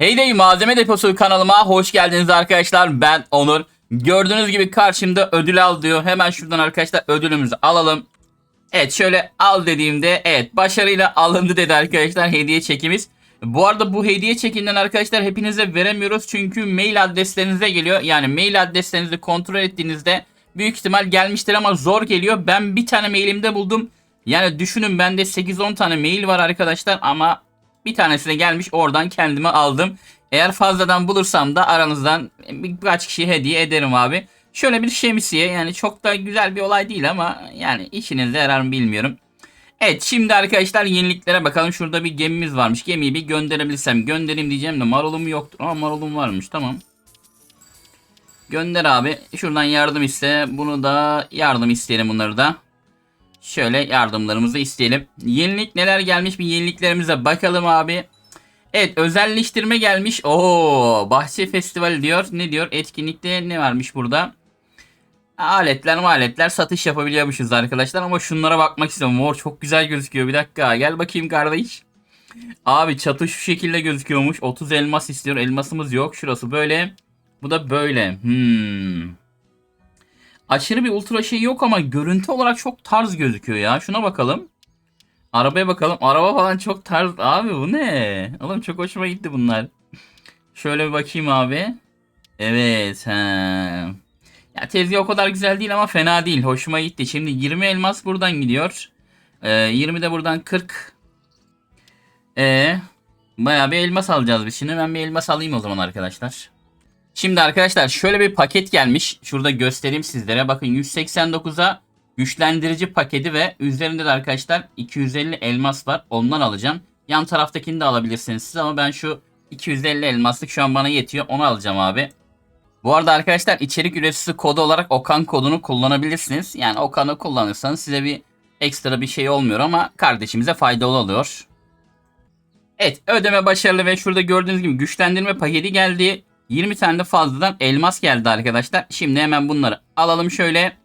Heyday Malzeme Deposu kanalıma hoş geldiniz arkadaşlar. Ben Onur. Gördüğünüz gibi karşımda ödül al diyor. Hemen şuradan arkadaşlar ödülümüzü alalım. Evet şöyle al dediğimde evet başarıyla alındı dedi arkadaşlar hediye çekimiz. Bu arada bu hediye çekinden arkadaşlar hepinize veremiyoruz çünkü mail adreslerinize geliyor. Yani mail adreslerinizi kontrol ettiğinizde büyük ihtimal gelmiştir ama zor geliyor. Ben bir tane mailimde buldum. Yani düşünün bende 8-10 tane mail var arkadaşlar ama bir tanesine gelmiş oradan kendime aldım. Eğer fazladan bulursam da aranızdan birkaç kişiye hediye ederim abi. Şöyle bir şemsiye yani çok da güzel bir olay değil ama yani işinize yarar mı bilmiyorum. Evet şimdi arkadaşlar yeniliklere bakalım. Şurada bir gemimiz varmış. Gemiyi bir gönderebilirsem göndereyim diyeceğim de marulum yoktur. Ama marulum varmış tamam. Gönder abi. Şuradan yardım iste. Bunu da yardım isteyelim bunları da. Şöyle yardımlarımızı isteyelim. Yenilik neler gelmiş bir yeniliklerimize bakalım abi. Evet özelleştirme gelmiş. Oo bahçe festivali diyor. Ne diyor? Etkinlikte ne varmış burada? Aletler aletler satış yapabiliyormuşuz arkadaşlar ama şunlara bakmak istiyorum. Mor çok güzel gözüküyor. Bir dakika gel bakayım kardeş. Abi çatı şu şekilde gözüküyormuş. 30 elmas istiyor. Elmasımız yok. Şurası böyle. Bu da böyle. Hmm. Aşırı bir ultra şey yok ama görüntü olarak çok tarz gözüküyor ya. Şuna bakalım. Arabaya bakalım. Araba falan çok tarz. Abi bu ne? Oğlum çok hoşuma gitti bunlar. Şöyle bir bakayım abi. Evet. He. Ya tezgah o kadar güzel değil ama fena değil. Hoşuma gitti. Şimdi 20 elmas buradan gidiyor. Ee, 20 de buradan 40. Ee, bayağı bir elmas alacağız biz şimdi. Ben bir elmas alayım o zaman arkadaşlar. Şimdi arkadaşlar şöyle bir paket gelmiş. Şurada göstereyim sizlere. Bakın 189'a güçlendirici paketi ve üzerinde de arkadaşlar 250 elmas var. Ondan alacağım. Yan taraftakini de alabilirsiniz siz ama ben şu 250 elmaslık şu an bana yetiyor. Onu alacağım abi. Bu arada arkadaşlar içerik üreticisi kodu olarak Okan kodunu kullanabilirsiniz. Yani Okan'ı kullanırsanız size bir ekstra bir şey olmuyor ama kardeşimize faydalı oluyor. Evet ödeme başarılı ve şurada gördüğünüz gibi güçlendirme paketi geldi. 20 tane de fazladan elmas geldi arkadaşlar. Şimdi hemen bunları alalım şöyle.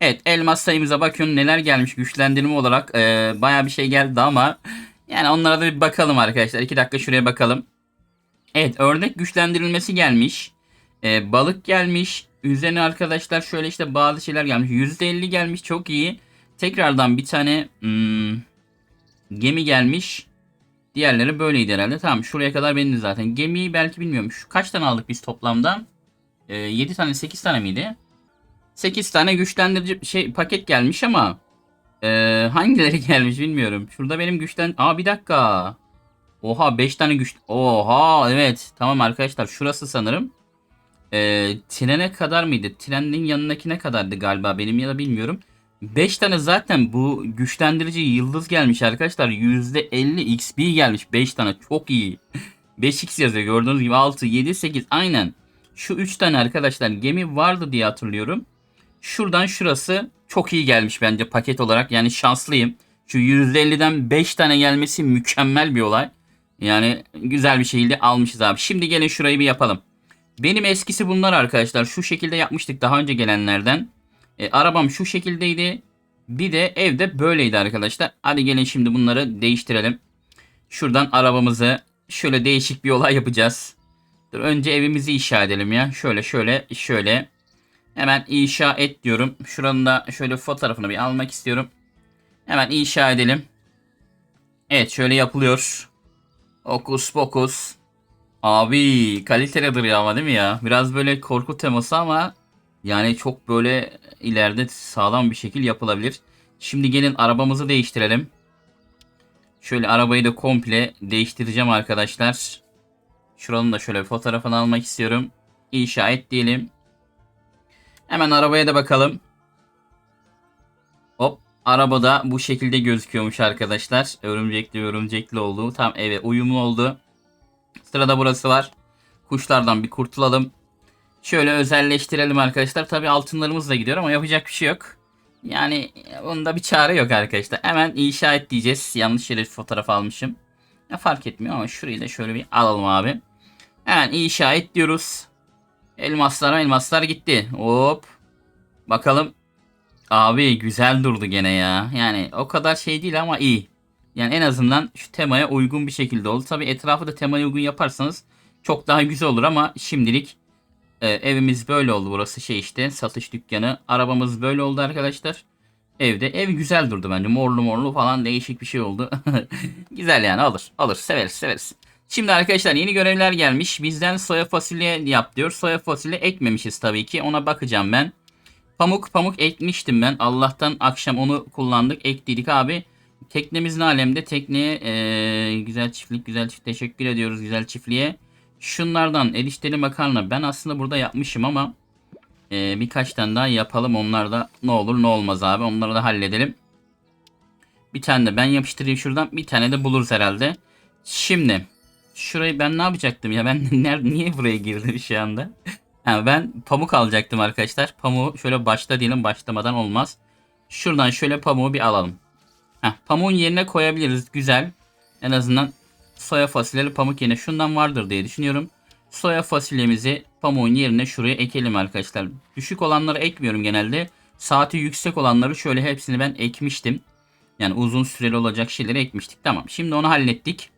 Evet elmas sayımıza bakın neler gelmiş güçlendirme olarak. Ee, Baya bir şey geldi ama yani onlara da bir bakalım arkadaşlar. 2 dakika şuraya bakalım. Evet ördek güçlendirilmesi gelmiş. Ee, balık gelmiş. Üzerine arkadaşlar şöyle işte bazı şeyler gelmiş. %50 gelmiş çok iyi. Tekrardan bir tane hmm, gemi gelmiş. Diğerleri böyleydi herhalde. Tamam şuraya kadar benim zaten. Gemiyi belki bilmiyorum. Şu kaç tane aldık biz toplamda? Ee, 7 tane 8 tane miydi? 8 tane güçlendirici şey paket gelmiş ama e, hangileri gelmiş bilmiyorum. Şurada benim güçlen... Aa bir dakika. Oha 5 tane güç... Oha evet. Tamam arkadaşlar şurası sanırım. E, trene kadar mıydı? Trenin yanındakine kadardı galiba benim ya da bilmiyorum. 5 tane zaten bu güçlendirici yıldız gelmiş arkadaşlar. %50 XP gelmiş 5 tane çok iyi. 5x yazıyor gördüğünüz gibi 6, 7, 8 aynen. Şu 3 tane arkadaşlar gemi vardı diye hatırlıyorum. Şuradan şurası çok iyi gelmiş bence paket olarak. Yani şanslıyım. Şu %50'den 5 tane gelmesi mükemmel bir olay. Yani güzel bir şekilde almışız abi. Şimdi gelin şurayı bir yapalım. Benim eskisi bunlar arkadaşlar. Şu şekilde yapmıştık daha önce gelenlerden. E, arabam şu şekildeydi. Bir de evde böyleydi arkadaşlar. Hadi gelin şimdi bunları değiştirelim. Şuradan arabamızı şöyle değişik bir olay yapacağız. Dur, önce evimizi inşa edelim ya. Şöyle şöyle şöyle. Hemen inşa et diyorum. Şuranın da şöyle fotoğrafını bir almak istiyorum. Hemen inşa edelim. Evet şöyle yapılıyor. Okus pokus. Abi kalitelidir ya ama değil mi ya? Biraz böyle korku teması ama yani çok böyle ileride sağlam bir şekil yapılabilir. Şimdi gelin arabamızı değiştirelim. Şöyle arabayı da komple değiştireceğim arkadaşlar. Şuranın da şöyle bir fotoğrafını almak istiyorum. İnşa et diyelim. Hemen arabaya da bakalım. Hop. Arabada bu şekilde gözüküyormuş arkadaşlar. Örümcekli örümcekli oldu. Tam evet uyumlu oldu. Sırada burası var. Kuşlardan bir kurtulalım. Şöyle özelleştirelim arkadaşlar. Tabi altınlarımız da gidiyor ama yapacak bir şey yok. Yani bunda bir çare yok arkadaşlar. Hemen inşa et diyeceğiz. Yanlış yere fotoğraf almışım. Ya fark etmiyor ama şurayı da şöyle bir alalım abi. Hemen inşa et diyoruz. Elmaslar elmaslar gitti. Hop. Bakalım. Abi güzel durdu gene ya. Yani o kadar şey değil ama iyi. Yani en azından şu temaya uygun bir şekilde oldu. Tabi etrafı da temaya uygun yaparsanız çok daha güzel olur ama şimdilik e, evimiz böyle oldu. Burası şey işte satış dükkanı. Arabamız böyle oldu arkadaşlar. Evde ev güzel durdu bence. Morlu morlu falan değişik bir şey oldu. güzel yani alır. Alır. Severiz severiz. Şimdi arkadaşlar yeni görevler gelmiş. Bizden soya fasulye yap diyor. Soya fasulye ekmemişiz tabii ki. Ona bakacağım ben. Pamuk pamuk ekmiştim ben. Allah'tan akşam onu kullandık. Ektiydik abi. Teknemizin alemde tekneye eee, güzel çiftlik güzel çift teşekkür ediyoruz güzel çiftliğe. Şunlardan erişteli makarna ben aslında burada yapmışım ama eee, birkaç tane daha yapalım. Onlar da ne olur ne olmaz abi. Onları da halledelim. Bir tane de ben yapıştırayım şuradan. Bir tane de buluruz herhalde. Şimdi şurayı ben ne yapacaktım ya? Ben ner niye buraya girdim şu anda? Ha, ben pamuk alacaktım arkadaşlar. Pamuğu şöyle başta diyelim başlamadan olmaz. Şuradan şöyle pamuğu bir alalım. Heh, pamuğun yerine koyabiliriz. Güzel. En azından soya fasulyeli pamuk yerine şundan vardır diye düşünüyorum. Soya fasulyemizi pamuğun yerine şuraya ekelim arkadaşlar. Düşük olanları ekmiyorum genelde. Saati yüksek olanları şöyle hepsini ben ekmiştim. Yani uzun süreli olacak şeyleri ekmiştik. Tamam. Şimdi onu hallettik.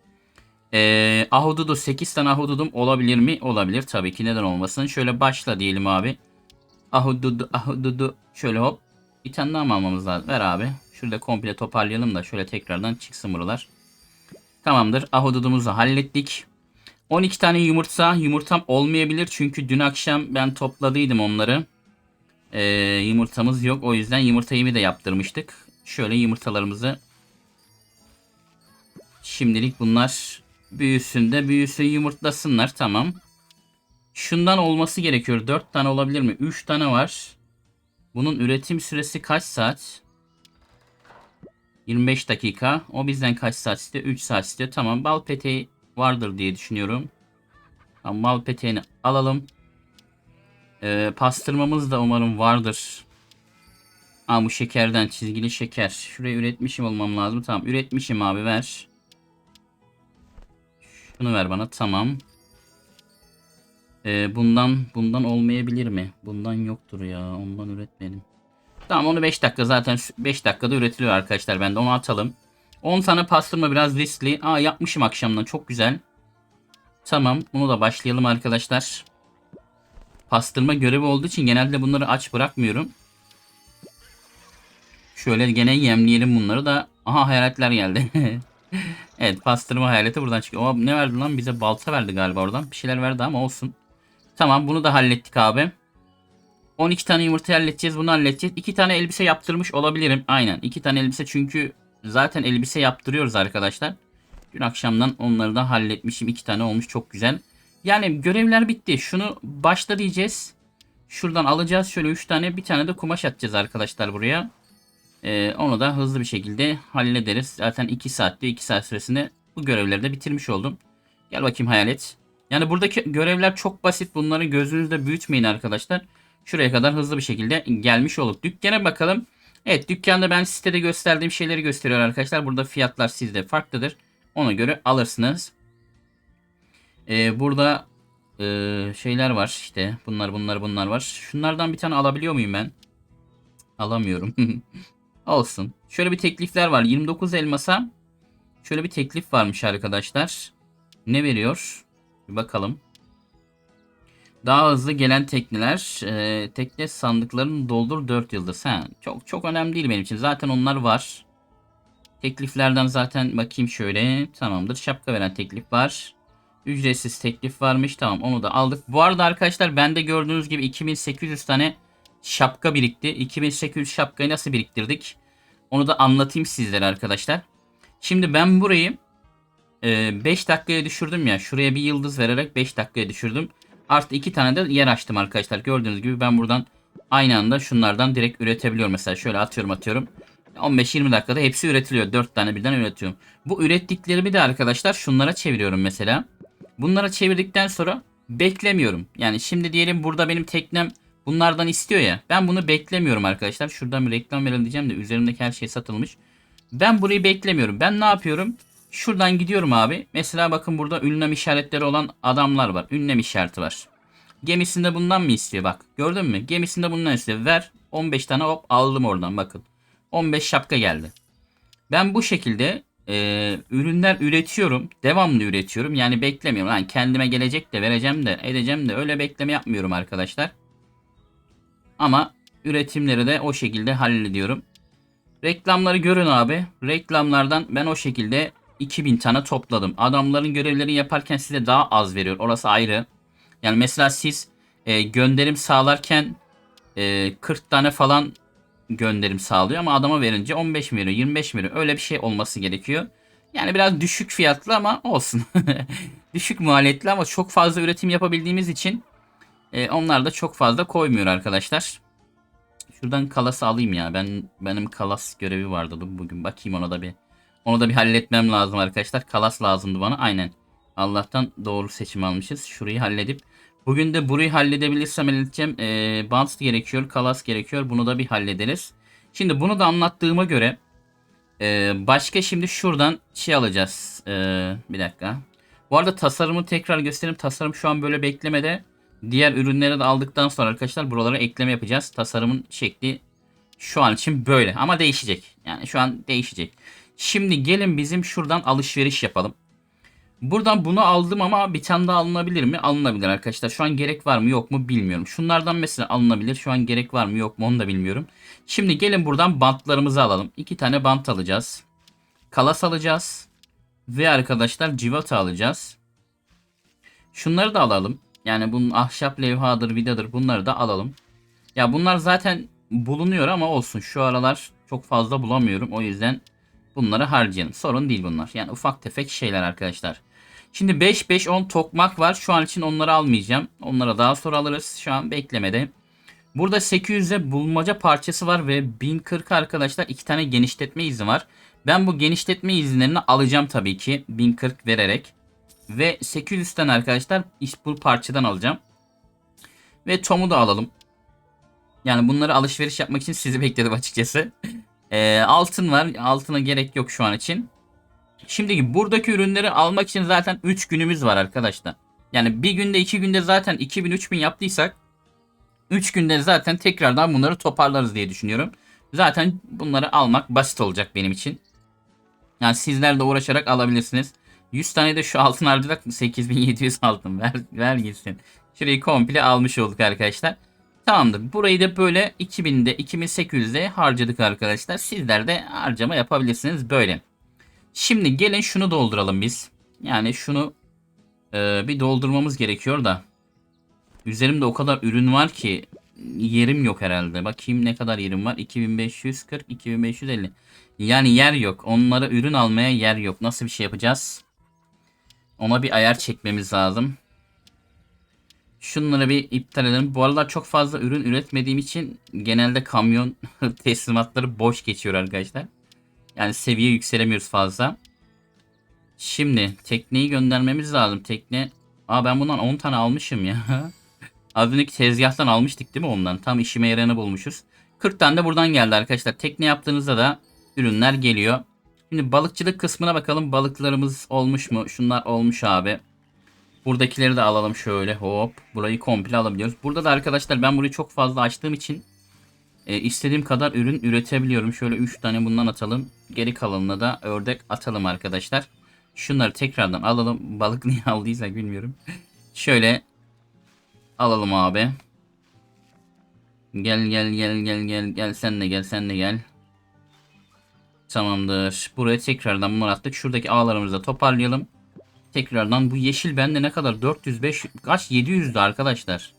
Ee, ahududu 8 tane ahududum olabilir mi? Olabilir tabii ki neden olmasın. Şöyle başla diyelim abi. Ahududu ahududu şöyle hop. Bir tane daha mı almamız lazım? Ver abi. Şurada komple toparlayalım da şöyle tekrardan çıksın buralar. Tamamdır. Ahududumuzu hallettik. 12 tane yumurta. Yumurtam olmayabilir çünkü dün akşam ben topladıydım onları. Ee, yumurtamız yok. O yüzden yumurta yemi de yaptırmıştık. Şöyle yumurtalarımızı Şimdilik bunlar büyüsün de büyüsün yumurtlasınlar tamam. Şundan olması gerekiyor. 4 tane olabilir mi? 3 tane var. Bunun üretim süresi kaç saat? 25 dakika. O bizden kaç saat istiyor? 3 saat istiyor. Tamam bal peteği vardır diye düşünüyorum. Tamam, bal peteğini alalım. Ee, pastırmamız da umarım vardır. Aa bu şekerden çizgili şeker. Şuraya üretmişim olmam lazım. Tamam üretmişim abi ver. Şunu ver bana. Tamam. Ee, bundan bundan olmayabilir mi? Bundan yoktur ya. Ondan üretmedim. Tamam onu 5 dakika zaten 5 dakikada üretiliyor arkadaşlar. Ben de onu atalım. 10 tane pastırma biraz riskli. Aa yapmışım akşamdan. Çok güzel. Tamam. Bunu da başlayalım arkadaşlar. Pastırma görevi olduğu için genelde bunları aç bırakmıyorum. Şöyle gene yemleyelim bunları da. Aha hayaletler geldi. evet pastırma hayaleti buradan çıkıyor. O ne verdi lan bize balta verdi galiba oradan. Bir şeyler verdi ama olsun. Tamam bunu da hallettik abi. 12 tane yumurta halledeceğiz. Bunu halledeceğiz. 2 tane elbise yaptırmış olabilirim. Aynen. 2 tane elbise çünkü zaten elbise yaptırıyoruz arkadaşlar. Dün akşamdan onları da halletmişim. 2 tane olmuş. Çok güzel. Yani görevler bitti. Şunu başla diyeceğiz. Şuradan alacağız. Şöyle 3 tane. Bir tane de kumaş atacağız arkadaşlar buraya. Ee, onu da hızlı bir şekilde hallederiz. Zaten 2 saatte 2 saat süresinde bu görevleri de bitirmiş oldum. Gel bakayım hayalet. Yani buradaki görevler çok basit. Bunları gözünüzde büyütmeyin arkadaşlar. Şuraya kadar hızlı bir şekilde gelmiş olduk. Dükkana bakalım. Evet dükkanda ben sitede gösterdiğim şeyleri gösteriyor arkadaşlar. Burada fiyatlar sizde farklıdır. Ona göre alırsınız. Ee, burada e, şeyler var işte. Bunlar bunlar bunlar var. Şunlardan bir tane alabiliyor muyum ben? Alamıyorum. Olsun. Şöyle bir teklifler var. 29 elmasa şöyle bir teklif varmış arkadaşlar. Ne veriyor? Bir bakalım. Daha hızlı gelen tekneler. E, tekne sandıklarını doldur 4 yıldız. Ha, çok çok önemli değil benim için. Zaten onlar var. Tekliflerden zaten bakayım şöyle. Tamamdır. Şapka veren teklif var. Ücretsiz teklif varmış. Tamam onu da aldık. Bu arada arkadaşlar bende gördüğünüz gibi 2800 tane şapka birikti. 2800 şapkayı nasıl biriktirdik? Onu da anlatayım sizlere arkadaşlar. Şimdi ben burayı 5 dakikaya düşürdüm ya. Şuraya bir yıldız vererek 5 dakikaya düşürdüm. Artı 2 tane de yer açtım arkadaşlar. Gördüğünüz gibi ben buradan aynı anda şunlardan direkt üretebiliyorum. Mesela şöyle atıyorum atıyorum. 15-20 dakikada hepsi üretiliyor. 4 tane birden üretiyorum. Bu ürettiklerimi de arkadaşlar şunlara çeviriyorum mesela. Bunlara çevirdikten sonra beklemiyorum. Yani şimdi diyelim burada benim teknem bunlardan istiyor ya. Ben bunu beklemiyorum arkadaşlar. Şuradan bir reklam verelim diyeceğim de üzerimdeki her şey satılmış. Ben burayı beklemiyorum. Ben ne yapıyorum? Şuradan gidiyorum abi. Mesela bakın burada ünlem işaretleri olan adamlar var. Ünlem işareti var. Gemisinde bundan mı istiyor bak. Gördün mü? Gemisinde bundan istiyor. Ver 15 tane hop aldım oradan bakın. 15 şapka geldi. Ben bu şekilde e, ürünler üretiyorum. Devamlı üretiyorum. Yani beklemiyorum. Yani kendime gelecek de vereceğim de edeceğim de öyle bekleme yapmıyorum arkadaşlar. Ama üretimleri de o şekilde hallediyorum. Reklamları görün abi. Reklamlardan ben o şekilde 2000 tane topladım. Adamların görevlerini yaparken size daha az veriyor. Orası ayrı. Yani mesela siz e, gönderim sağlarken e, 40 tane falan gönderim sağlıyor ama adama verince 15 mi veriyor 25 mi veriyor öyle bir şey olması gerekiyor. Yani biraz düşük fiyatlı ama olsun. düşük maliyetli ama çok fazla üretim yapabildiğimiz için e, onlar da çok fazla koymuyor arkadaşlar. Şuradan kalası alayım ya. Ben benim kalas görevi vardı bugün. Bakayım ona da bir. Onu da bir halletmem lazım arkadaşlar. Kalas lazımdı bana. Aynen. Allah'tan doğru seçim almışız. Şurayı halledip Bugün de burayı halledebilirsem halledeceğim. Ee, Bounce gerekiyor. Kalas gerekiyor. Bunu da bir hallederiz. Şimdi bunu da anlattığıma göre e, başka şimdi şuradan şey alacağız. E, bir dakika. Bu arada tasarımı tekrar göstereyim. Tasarım şu an böyle beklemede. Diğer ürünleri de aldıktan sonra arkadaşlar buralara ekleme yapacağız. Tasarımın şekli şu an için böyle ama değişecek. Yani şu an değişecek. Şimdi gelin bizim şuradan alışveriş yapalım. Buradan bunu aldım ama bir tane daha alınabilir mi? Alınabilir arkadaşlar. Şu an gerek var mı yok mu bilmiyorum. Şunlardan mesela alınabilir. Şu an gerek var mı yok mu onu da bilmiyorum. Şimdi gelin buradan bantlarımızı alalım. İki tane bant alacağız. Kalas alacağız. Ve arkadaşlar civata alacağız. Şunları da alalım. Yani bunun ahşap levhadır, vidadır bunları da alalım. Ya bunlar zaten bulunuyor ama olsun. Şu aralar çok fazla bulamıyorum. O yüzden bunları harcayalım. Sorun değil bunlar. Yani ufak tefek şeyler arkadaşlar. Şimdi 5-5-10 tokmak var. Şu an için onları almayacağım. Onlara daha sonra alırız. Şu an beklemede. Burada 800'e bulmaca parçası var ve 1040 arkadaşlar iki tane genişletme izni var. Ben bu genişletme izinlerini alacağım tabii ki 1040 vererek. Ve 800'ten arkadaşlar bu parçadan alacağım. Ve Tom'u da alalım. Yani bunları alışveriş yapmak için sizi bekledim açıkçası. Ee, altın var. Altına gerek yok şu an için. Şimdi buradaki ürünleri almak için zaten 3 günümüz var arkadaşlar. Yani bir günde 2 günde zaten 2000-3000 yaptıysak 3 günde zaten tekrardan bunları toparlarız diye düşünüyorum. Zaten bunları almak basit olacak benim için. Yani sizler de uğraşarak alabilirsiniz. 100 tane de şu altın harcadık 8700 altın ver, ver gitsin. Şurayı komple almış olduk arkadaşlar. Tamamdır. Burayı da böyle 2000'de 2800'de harcadık arkadaşlar. Sizler de harcama yapabilirsiniz böyle. Şimdi gelin şunu dolduralım biz. Yani şunu e, bir doldurmamız gerekiyor da. Üzerimde o kadar ürün var ki yerim yok herhalde. Bakayım ne kadar yerim var. 2540, 2550. Yani yer yok. Onlara ürün almaya yer yok. Nasıl bir şey yapacağız? Ona bir ayar çekmemiz lazım. Şunları bir iptal edelim. Bu aralar çok fazla ürün üretmediğim için genelde kamyon teslimatları boş geçiyor arkadaşlar. Yani seviye yükselemiyoruz fazla. Şimdi tekneyi göndermemiz lazım. Tekne. Aa ben bundan 10 tane almışım ya. Az önceki tezgahtan almıştık değil mi ondan? Tam işime yarayanı bulmuşuz. 40 tane de buradan geldi arkadaşlar. Tekne yaptığınızda da ürünler geliyor. Şimdi balıkçılık kısmına bakalım. Balıklarımız olmuş mu? Şunlar olmuş abi. Buradakileri de alalım şöyle hop. Burayı komple alabiliyoruz. Burada da arkadaşlar ben burayı çok fazla açtığım için e, istediğim kadar ürün üretebiliyorum. Şöyle 3 tane bundan atalım. Geri kalanına da ördek atalım arkadaşlar. Şunları tekrardan alalım. Balık niye aldıysak bilmiyorum. şöyle alalım abi. Gel gel gel gel gel gel sen de gel sen de gel. Tamamdır. Buraya tekrardan bunları attık. Şuradaki ağlarımızı da toparlayalım. Tekrardan bu yeşil bende ne kadar? 405 kaç? 700'dü arkadaşlar.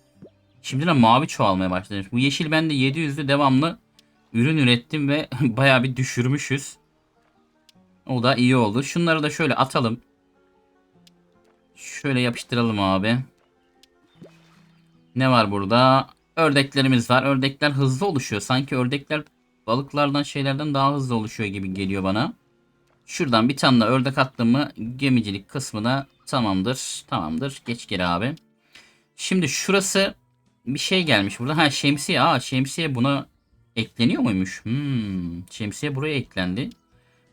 Şimdi de mavi çoğalmaya başladı. Bu yeşil bende 700'lü devamlı ürün ürettim ve baya bir düşürmüşüz. O da iyi oldu. Şunları da şöyle atalım. Şöyle yapıştıralım abi. Ne var burada? Ördeklerimiz var. Ördekler hızlı oluşuyor. Sanki ördekler balıklardan şeylerden daha hızlı oluşuyor gibi geliyor bana. Şuradan bir tane de ördek attım mı gemicilik kısmına tamamdır. Tamamdır. Geç geri abi. Şimdi şurası bir şey gelmiş burada. Ha şemsiye. Aa şemsiye buna ekleniyor muymuş? Hmm, şemsiye buraya eklendi.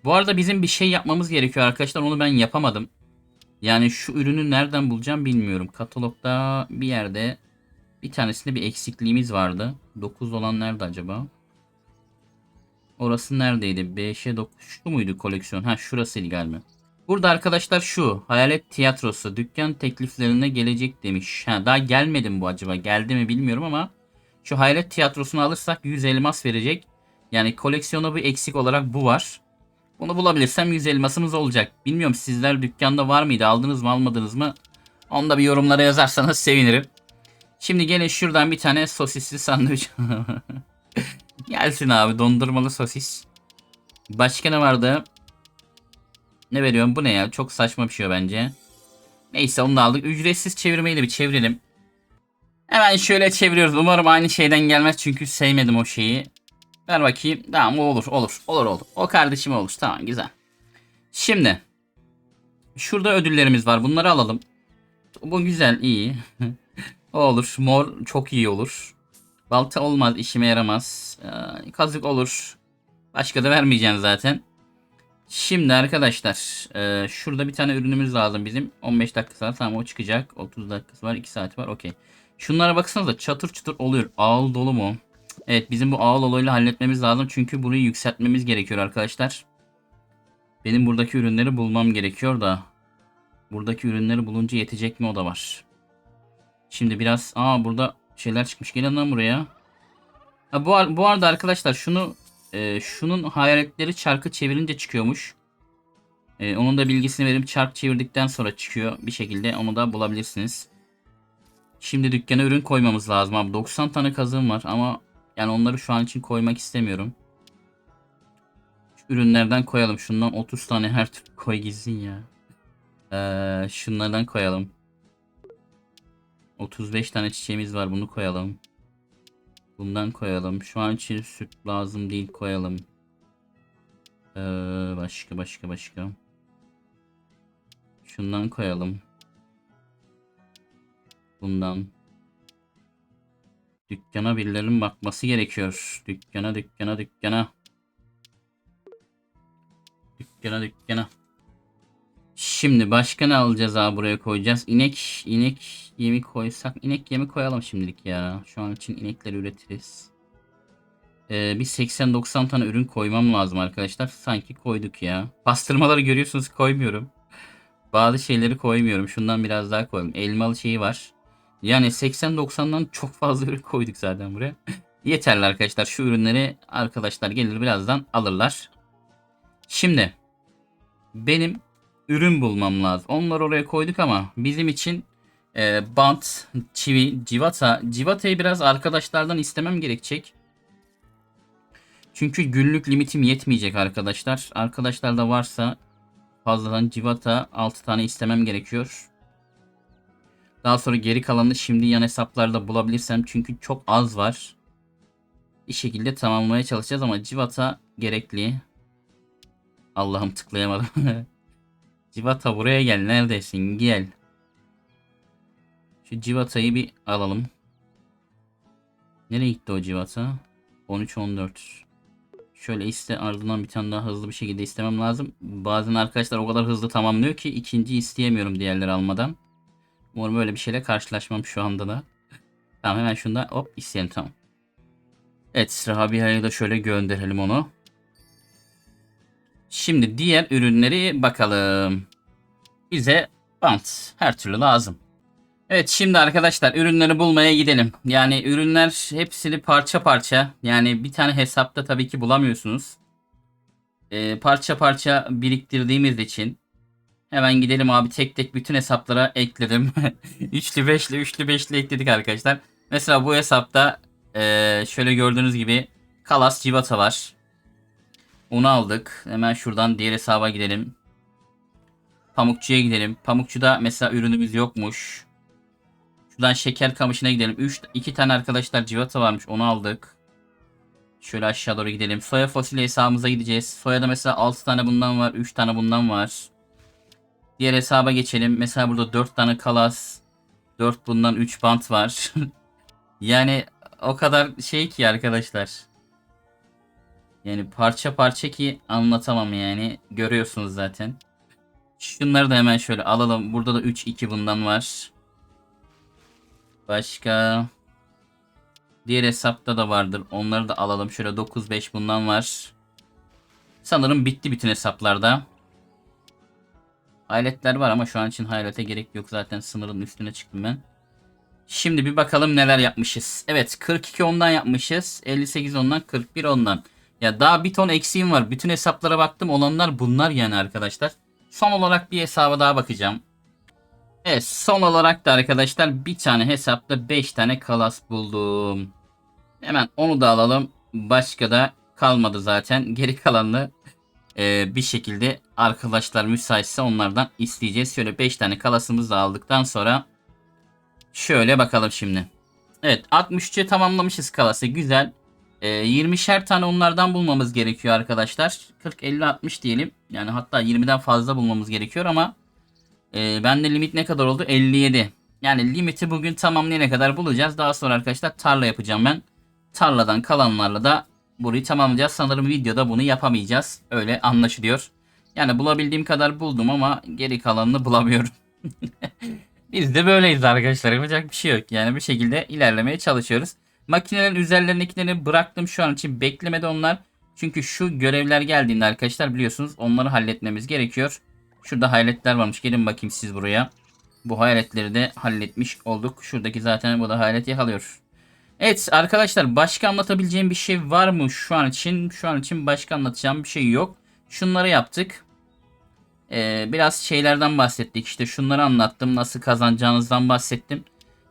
Bu arada bizim bir şey yapmamız gerekiyor arkadaşlar. Onu ben yapamadım. Yani şu ürünü nereden bulacağım bilmiyorum. Katalogda bir yerde bir tanesinde bir eksikliğimiz vardı. 9 olan nerede acaba? Orası neredeydi? 5'e 9 şu muydu koleksiyon? Ha şurasıydı galiba. Burada arkadaşlar şu Hayalet Tiyatrosu dükkan tekliflerine gelecek demiş. Ha daha gelmedi mi bu acaba? Geldi mi bilmiyorum ama şu Hayalet Tiyatrosu'nu alırsak 100 elmas verecek. Yani koleksiyona bir eksik olarak bu var. Bunu bulabilirsem 100 elmasımız olacak. Bilmiyorum sizler dükkanda var mıydı? Aldınız mı almadınız mı? Onu da bir yorumlara yazarsanız sevinirim. Şimdi gelin şuradan bir tane sosisli sandviç. Gelsin abi dondurmalı sosis. Başka ne vardı? Ne veriyorum? Bu ne ya? Çok saçma bir şey o bence. Neyse onu da aldık. Ücretsiz çevirmeyi de bir çevirelim. Hemen şöyle çeviriyoruz. Umarım aynı şeyden gelmez çünkü sevmedim o şeyi. Ver bakayım. Tamam olur olur. Olur olur. O kardeşim olur. Tamam güzel. Şimdi. Şurada ödüllerimiz var. Bunları alalım. Bu güzel iyi. olur. Mor çok iyi olur. Balta olmaz. işime yaramaz. Ee, kazık olur. Başka da vermeyeceğim zaten. Şimdi arkadaşlar. e, şurada bir tane ürünümüz lazım bizim. 15 dakikası var. Tamam o çıkacak. 30 dakikası var. 2 saati var. Okey. Şunlara baksanıza çatır çutur oluyor. Ağıl dolu mu? Evet bizim bu ağıl olayıyla halletmemiz lazım. Çünkü burayı yükseltmemiz gerekiyor arkadaşlar. Benim buradaki ürünleri bulmam gerekiyor da. Buradaki ürünleri bulunca yetecek mi o da var. Şimdi biraz... Aa burada şeyler çıkmış. Gelin lan buraya. Ha, bu, bu arada arkadaşlar şunu... e, şunun hayaletleri çarkı çevirince çıkıyormuş. E, onun da bilgisini vereyim. Çark çevirdikten sonra çıkıyor bir şekilde. Onu da bulabilirsiniz. Şimdi dükkana ürün koymamız lazım abi. 90 tane kazığım var ama yani onları şu an için koymak istemiyorum. Şu ürünlerden koyalım. Şundan 30 tane her türlü koy gitsin ya. Ee, şunlardan koyalım. 35 tane çiçeğimiz var. Bunu koyalım. Bundan koyalım. Şu an için süt lazım değil koyalım. Ee, başka başka başka. Şundan koyalım. Bundan. Dükkana birilerinin bakması gerekiyor. Dükkana dükkana dükkana. Dükkana dükkana. Şimdi başka ne alacağız abi buraya koyacağız. İnek inek yemi koysak inek yemi koyalım şimdilik ya. Şu an için inekleri üretiriz. Ee, bir 80-90 tane ürün koymam lazım arkadaşlar. Sanki koyduk ya. Pastırmaları görüyorsunuz koymuyorum. Bazı şeyleri koymuyorum. Şundan biraz daha koyalım. Elmalı şeyi var. Yani 80-90'dan çok fazla ürün koyduk zaten buraya. Yeterli arkadaşlar. Şu ürünleri arkadaşlar gelir birazdan alırlar. Şimdi benim ürün bulmam lazım. Onları oraya koyduk ama bizim için e, bant, çivi, civata. Civatayı biraz arkadaşlardan istemem gerekecek. Çünkü günlük limitim yetmeyecek arkadaşlar. Arkadaşlarda varsa fazladan civata 6 tane istemem gerekiyor. Daha sonra geri kalanını şimdi yan hesaplarda bulabilirsem çünkü çok az var. Bir şekilde tamamlamaya çalışacağız ama civata gerekli. Allah'ım tıklayamadım. civata buraya gel neredesin gel. Şu civatayı bir alalım. Nereye gitti o civata? 13-14. Şöyle iste ardından bir tane daha hızlı bir şekilde istemem lazım. Bazen arkadaşlar o kadar hızlı tamamlıyor ki ikinci isteyemiyorum diğerleri almadan. Umarım böyle bir şeyle karşılaşmam şu anda da. Tamam hemen şunda hop isteyelim tamam. Evet Rabia'ya da şöyle gönderelim onu. Şimdi diğer ürünleri bakalım. Bize bant her türlü lazım. Evet şimdi arkadaşlar ürünleri bulmaya gidelim. Yani ürünler hepsini parça parça. Yani bir tane hesapta tabii ki bulamıyorsunuz. Ee, parça parça biriktirdiğimiz için Hemen gidelim abi tek tek bütün hesaplara ekledim. üçlü beşli üçlü beşli ekledik arkadaşlar. Mesela bu hesapta eee, şöyle gördüğünüz gibi Kalas Civata var. Onu aldık. Hemen şuradan diğer hesaba gidelim. Pamukçuya gidelim. Pamukçuda mesela ürünümüz yokmuş. Şuradan şeker kamışına gidelim. 3 2 tane arkadaşlar civata varmış. Onu aldık. Şöyle aşağı doğru gidelim. Soya fosili hesabımıza gideceğiz. Soyada mesela 6 tane bundan var. 3 tane bundan var. Diğer hesaba geçelim. Mesela burada 4 tane kalas. 4 bundan 3 bant var. yani o kadar şey ki arkadaşlar. Yani parça parça ki anlatamam yani. Görüyorsunuz zaten. Şunları da hemen şöyle alalım. Burada da 3 2 bundan var. Başka Diğer hesapta da vardır. Onları da alalım. Şöyle 9 5 bundan var. Sanırım bitti bütün hesaplarda. Hayaletler var ama şu an için hayalete gerek yok. Zaten sınırın üstüne çıktım ben. Şimdi bir bakalım neler yapmışız. Evet 42 ondan yapmışız. 58 ondan 41 ondan. Ya daha bir ton eksiğim var. Bütün hesaplara baktım. Olanlar bunlar yani arkadaşlar. Son olarak bir hesaba daha bakacağım. Evet son olarak da arkadaşlar bir tane hesapta 5 tane kalas buldum. Hemen onu da alalım. Başka da kalmadı zaten. Geri kalanını e, bir şekilde arkadaşlar müsaitse onlardan isteyeceğiz. Şöyle 5 tane kalasımızı da aldıktan sonra şöyle bakalım şimdi. Evet 63'e tamamlamışız kalası. Güzel. E, 20'şer tane onlardan bulmamız gerekiyor arkadaşlar. 40, 50, 60 diyelim. Yani hatta 20'den fazla bulmamız gerekiyor ama e, bende limit ne kadar oldu? 57. Yani limiti bugün tamamlayana kadar bulacağız. Daha sonra arkadaşlar tarla yapacağım ben. Tarladan kalanlarla da burayı tamamlayacağız. Sanırım videoda bunu yapamayacağız. Öyle anlaşılıyor. Yani bulabildiğim kadar buldum ama geri kalanını bulamıyorum. Biz de böyleyiz arkadaşlar. Yapacak bir şey yok. Yani bir şekilde ilerlemeye çalışıyoruz. Makinelerin üzerlerindekileri bıraktım şu an için. Beklemedi onlar. Çünkü şu görevler geldiğinde arkadaşlar biliyorsunuz onları halletmemiz gerekiyor. Şurada hayaletler varmış. Gelin bakayım siz buraya. Bu hayaletleri de halletmiş olduk. Şuradaki zaten bu da hayalet yakalıyor. Evet arkadaşlar başka anlatabileceğim bir şey var mı şu an için? Şu an için başka anlatacağım bir şey yok. Şunları yaptık. Ee, biraz şeylerden bahsettik. İşte şunları anlattım. Nasıl kazanacağınızdan bahsettim.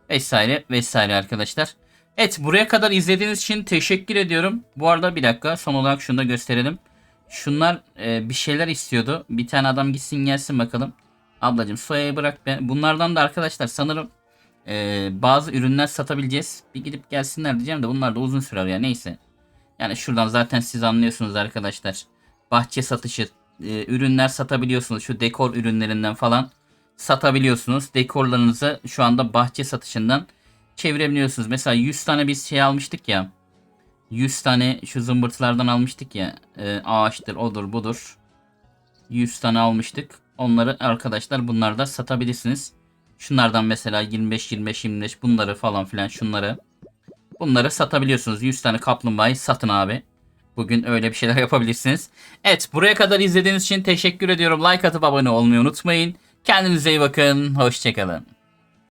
Vesaire vesaire arkadaşlar. Evet buraya kadar izlediğiniz için teşekkür ediyorum. Bu arada bir dakika son olarak şunu da gösterelim. Şunlar e, bir şeyler istiyordu. Bir tane adam gitsin gelsin bakalım. Ablacım soyayı bırak be. Bunlardan da arkadaşlar sanırım e, bazı ürünler satabileceğiz. Bir gidip gelsinler diyeceğim de bunlar da uzun sürer ya neyse. Yani şuradan zaten siz anlıyorsunuz arkadaşlar. Bahçe satışı e, ürünler satabiliyorsunuz. Şu dekor ürünlerinden falan satabiliyorsunuz. Dekorlarınızı şu anda bahçe satışından çevirebiliyorsunuz. Mesela 100 tane biz şey almıştık ya. 100 tane şu zımbırtılardan almıştık ya. E, ağaçtır, odur, budur. 100 tane almıştık. Onları arkadaşlar bunlarda satabilirsiniz. Şunlardan mesela 25 25 25 bunları falan filan şunları. Bunları satabiliyorsunuz. 100 tane kaplumbağayı satın abi. Bugün öyle bir şeyler yapabilirsiniz. Evet buraya kadar izlediğiniz için teşekkür ediyorum. Like atıp abone olmayı unutmayın. Kendinize iyi bakın. Hoşçakalın.